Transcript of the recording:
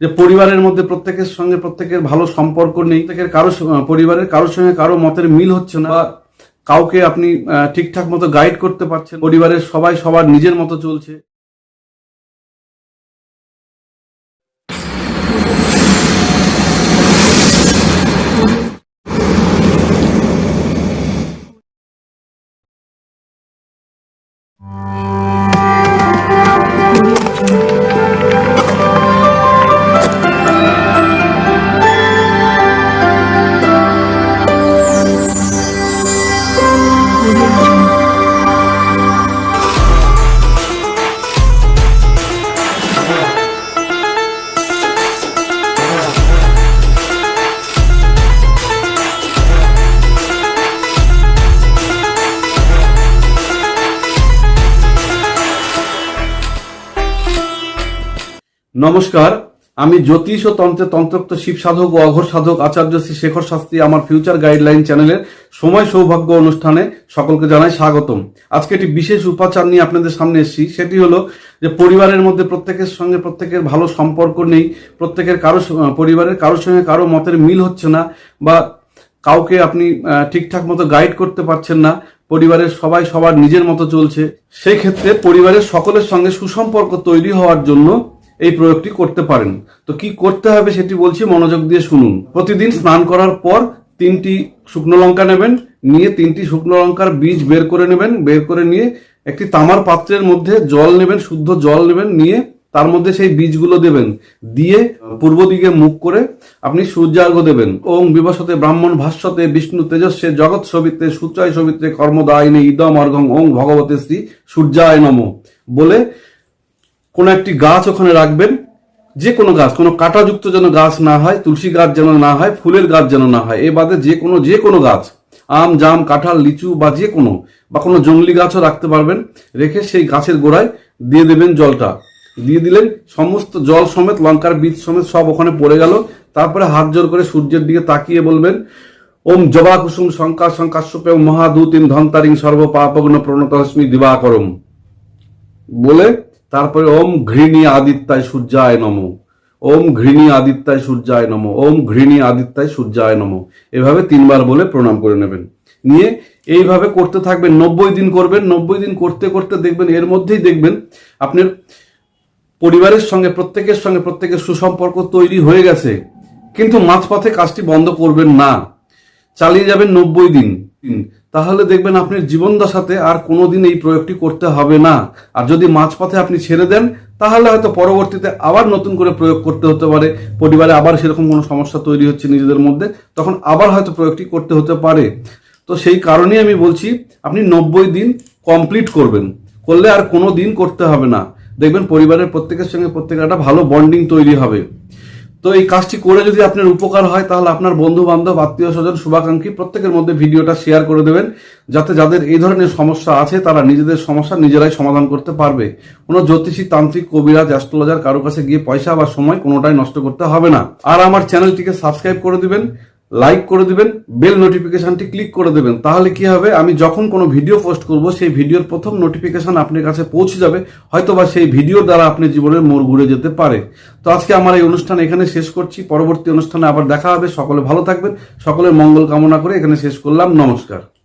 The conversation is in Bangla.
যে পরিবারের মধ্যে প্রত্যেকের সঙ্গে প্রত্যেকের ভালো সম্পর্ক নেই, প্রত্যেকের কারও পরিবারের কারোর সঙ্গে কারও মতের মিল হচ্ছে না বা কাউকে আপনি ঠিকঠাক মতো গাইড করতে পারছেন পরিবারের সবাই সবার নিজের মতো চলছে। নমস্কার, আমি জ্যোতিষ ও তন্ত্রে তন্ত্রোক্ত শিব সাধক ও অঘর সাধক আচার্য শ্রী শেখর শাস্ত্রী আমার ফিউচার গাইডলাইন চ্যানেলের সময় সৌভাগ্য অনুষ্ঠানে সকলকে জানাই স্বাগতম। আজকে একটি বিশেষ উপাচার নিয়ে আপনাদের সামনে এসেছি, সেটি হলো যে পরিবারের মধ্যে প্রত্যেকের সঙ্গে প্রত্যেকের ভালো সম্পর্ক নেই, প্রত্যেকের কারও পরিবারের কারোর সঙ্গে কারও মতের মিল হচ্ছে না বা কাউকে আপনি ঠিকঠাক মতো গাইড করতে পারছেন না, পরিবারের সবাই সবার নিজের মতো চলছে সেই ক্ষেত্রে পরিবারের সকলের সঙ্গে সুসম্পর্ক তৈরি হওয়ার জন্য এই প্রয়োগটি করতে পারেন। তো কি করতে হবে সেটি বলছি, মনোযোগ দিয়ে শুনুন। প্রতিদিন স্নান করার পর তিনটি শুকনো লঙ্কা নেবেন, নিয়ে তিনটি শুকনো লঙ্কার বীজ বের করে নেবেন, বের করে নিয়ে একটি তামার পাত্রের মধ্যে জল নেবেন, শুদ্ধ জল নেবেন, নিয়ে তার মধ্যে সেই বীজগুলো দেবেন। দিয়ে পূর্ব দিকে মুখ করে আপনি সূর্যার্ঘ দেবেন। ওং বিবসতে ব্রাহ্মণ ভাষ্যতে বিষ্ণু তেজস্বে জগৎ সবিত্রে সূত্রায় সবিত্রে কর্মদায়িনী ইদম অর্ঘং ওং ভগবতে শ্রী সূর্যায় নম। বলে কোনো একটি গাছ ওখানে রাখবেন, যে কোনো গাছ, কোনো কাঁটাযুক্ত যেন গাছ না হয়, তুলসী গাছ যেন না হয়, ফুলের গাছ যেন না হয়, এ বাদে যে কোনো যে কোনো গাছ, আম, জাম, কাঁঠাল, লিচু বা যে কোনো, বা কোনো জঙ্গলি গাছও রাখতে পারবেন, রেখে সেই গাছের গোড়ায় দিয়ে দেবেন জলটা। দিয়ে দিলেন সমস্ত জল সমেত, লঙ্কার বীজ সমেত সব ওখানে পড়ে গেল। তারপরে হাত জোর করে সূর্যের দিকে তাকিয়ে বলবেন, ওম জবা কুসুম শঙ্কা শঙ্কাশ্যপে মহাদূতিম ধন্তারিং সর্ব পাপগ্ন প্রণতস্মি দিবাকরম। বলে তারপরে ওম ঘৃণী আদিত্যায় সূর্যায় নম। ওম ঘৃণী আদিত্যায় সূর্যায় নম। ওম ঘৃণী আদিত্যায় সূর্যায় নম। এভাবে তিনবার বলে প্রণাম করে নেবেন। নিয়ে এইভাবে করতে থাকবেন, নব্বই দিন করবেন, নব্বই দিন করতে করতে দেখবেন, এর মধ্যেই দেখবেন আপনার পরিবারের সঙ্গে, প্রত্যেকের সঙ্গে, প্রত্যেকের সুসম্পর্ক তৈরি হয়ে গেছে। কিন্তু মাঝপথে কাজটি বন্ধ করবেন না। চালিয়ে যাবেন নব্বই দিন। তাহলে দেখবেন আপনার জীবন দশাতে আর কোনোদিন এই প্রয়োগটি করতে হবে না। আর যদি মাঝপথে আপনি ছেড়ে দেন, তাহলে হয়তো পরবর্তীতে আবার নতুন করে প্রয়োগ করতে হতে পারে। পরিবারে আবার সেরকম কোনো সমস্যা তৈরি হচ্ছে নিজেদের মধ্যে, তখন আবার হয়তো প্রয়োগটি করতে হতে পারে। তো সেই কারণেই আমি বলছি, আপনি নব্বই দিন কমপ্লিট করবেন। করলে আর কোনো দিন করতে হবে না। দেখবেন পরিবারের প্রত্যেকের সঙ্গে প্রত্যেকের একটা ভালো বন্ডিং তৈরি হবে। তো এই কাজটি করে যদি আপনার উপকার হয়, তাহলে আপনার বন্ধু বান্ধব আত্মীয় স্বজন শুভাকাঙ্ক্ষী প্রত্যেকের মধ্যে ভিডিওটা শেয়ার করে দেবেন, যাতে যাদের এই ধরনের সমস্যা আছে, তারা নিজেদের সমস্যা নিজেরাই সমাধান করতে পারবে। কোনো জ্যোতিষী, তান্ত্রিক, কবিরাজ অ্যাস্ট্রোলজার কারও কাছে গিয়ে পয়সা বা সময় কোনোটাই নষ্ট করতে হবে না। আর আমার চ্যানেলটিকে সাবস্ক্রাইব করে দিবেন লাইক করে দিবেন বেল নোটিফিকেশনটি ক্লিক করে দেবেন। তাহলে কি হবে? আমি যখন কোনো ভিডিও পোস্ট করব, সেই ভিডিওর প্রথম নোটিফিকেশন আপনার কাছে পৌঁছে যাবে। হয়তোবা সেই ভিডিও দ্বারা আপনি জীবনের মোড় ঘুরে যেতে পারে। তো আজকে আমার এই অনুষ্ঠান এখানে শেষ করছি। পরবর্তী অনুষ্ঠানে আবার দেখা হবে। সকলে ভালো থাকবেন। সকলের মঙ্গল কামনা করে এখানে শেষ করলাম। নমস্কার।